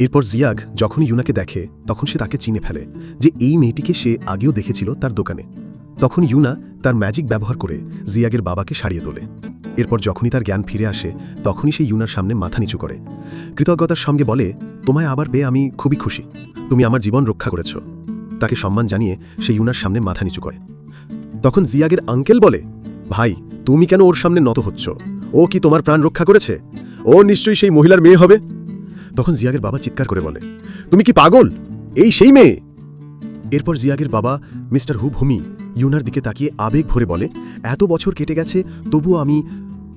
এরপর জিয়াগ যখন ইউনাকে দেখে, তখন সে তাকে চিনে ফেলে যে এই মেয়েটিকে সে আগেও দেখেছিল তার দোকানে। তখন ইউনা তার ম্যাজিক ব্যবহার করে জিয়াগের বাবাকে সারিয়ে তোলে। এরপর যখনই তার জ্ঞান ফিরে আসে, তখনই সে ইউনার সামনে মাথা নিচু করে। কৃতজ্ঞতার সঙ্গে বলে, তোমায় আবার পেয়ে আমি খুবই খুশি। তুমি আমার জীবন রক্ষা করেছ। তাকে সম্মান জানিয়ে সে ইউনার সামনে মাথা নিচু করে। তখন জিয়াগের আঙ্কেল বলে, ভাই, তুমি কেন ওর সামনে নত হচ্ছ? ও কি তোমার প্রাণ রক্ষা করেছে? ও নিশ্চয়ই সেই মহিলার মেয়ে হবে? তখন জিয়াগের বাবা চিৎকার করে বলে, তুমি কি পাগল? এই সেই মেয়ে? এরপর জিয়াগের বাবা মিস্টার হু ভূমি ইউনার দিকে তাকিয়ে আবেগ ভরে বলে, এত বছর কেটে গেছে, তবুও আমি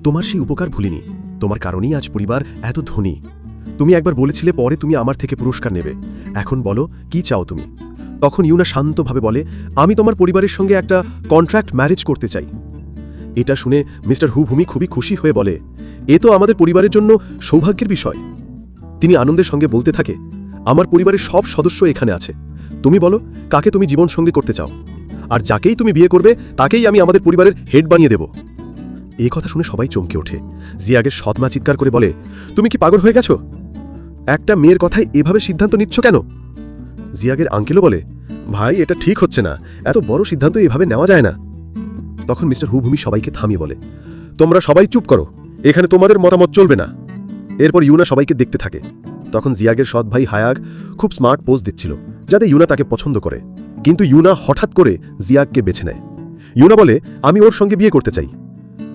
তোমার সেই উপকার ভুলিনি। তোমার কারণেই আজ পরিবার এত ধনী। তুমি একবার বলেছিলে পরে তুমি আমার থেকে পুরস্কার নেবে। এখন বলো, কি চাও তুমি? তখন ইউনা শান্তভাবে বলে, আমি তোমার পরিবারের সঙ্গে একটা কন্ট্রাক্ট ম্যারেজ করতে চাই। এটা শুনে মিস্টার হু ভূমি খুবই খুশি হয়ে বলে, এ তো আমাদের পরিবারের জন্য সৌভাগ্যের বিষয়। তিনি আনন্দের সঙ্গে বলতে থাকে, আমার পরিবারের সব সদস্য এখানে আছে। তুমি বলো, কাকে তুমি জীবন সঙ্গে করতে চাও? আর যাকেই তুমি বিয়ে করবে, তাকেই আমি আমাদের পরিবারের হেড বানিয়ে দেব। এই কথা শুনে সবাই চমকে ওঠে। জিয়াগের সৎমা চিৎকার করে বলে, তুমি কি পাগল হয়ে গেছো? একটা মেয়ের কথায় এভাবে সিদ্ধান্ত নিচ্ছ কেন? জিয়াগের আঙ্কেলও বলে, ভাই, এটা ঠিক হচ্ছে না। এত বড় সিদ্ধান্ত এভাবে নেওয়া যায় না। তখন মিস্টার হুভূমি সবাইকে থামিয়ে বলে, তোমরা সবাই চুপ করো। এখানে তোমাদের মতামত চলবে না। এরপর ইউনা সবাইকে দেখতে থাকে। তখন জিয়াগের সৎ ভাই হায়াগ খুব স্মার্ট পোজ দিচ্ছিল, যাতে ইউনা তাকে পছন্দ করে। কিন্তু ইউনা হঠাৎ করে জিয়াগকে বেছে নেয়। ইউনা বলে, আমি ওর সঙ্গে বিয়ে করতে চাই।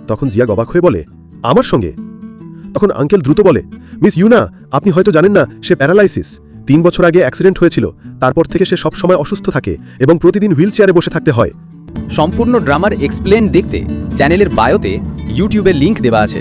তখন জিয়াগ অবাক হয়ে বলে, আমার সঙ্গে? তখন আঙ্কেল দ্রুত বলে, মিস ইউনা, আপনি হয়তো জানেন না, সে প্যারালাইসিস। তিন বছর আগে অ্যাক্সিডেন্ট হয়েছিল, তারপর থেকে সে সবসময় অসুস্থ থাকে এবং প্রতিদিন হুইল চেয়ারে বসে থাকতে হয়। সম্পূর্ণ ড্রামার এক্সপ্লেন দেখতে চ্যানেলের বায়োতে ইউটিউবের লিংক দেওয়া আছে।